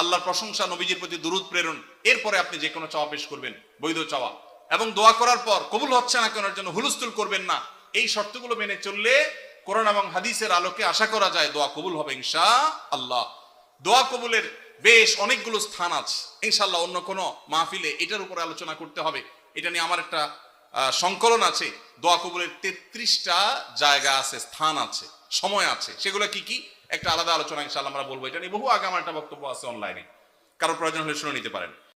আল্লাহর প্রশংসা, নবীজির প্রতি দুরুদ, প্রেরণ। এরপরে আপনি যে কোনো চাওয়া পেশ করবেন, বৈধ চাওয়া। এবং দোয়া করার পর কবুল হচ্ছে না কেনার জন্য হুলস্থুল করবেন না। এই শর্তগুলো মেনে চললে কোরআন এবং হাদিসের আলোকে আশা করা যায় দোয়া কবুল হবে ইনশা আল্লাহ দোয়া কবুলের বেশ অনেকগুলো স্থান আছে। ইনশাল্লাহ অন্য কোনো মাহফিলে এটার উপরে আলোচনা করতে হবে। এটা নিয়ে আমার একটা সংকলন আছে। দোয়া কবুলের তেত্রিশটা জায়গা আছে, স্থান আছে। সময় আছে। সেগুলো কি কি? একটা আলাদা আলোচনা ইনশাল্লাহ আমরা বলব। এটা নিয়ে বহু আগে আমার একটা বক্তব্য আছে অনলাইনে কারও প্রয়োজন হলে শুনে নিতে পারেন।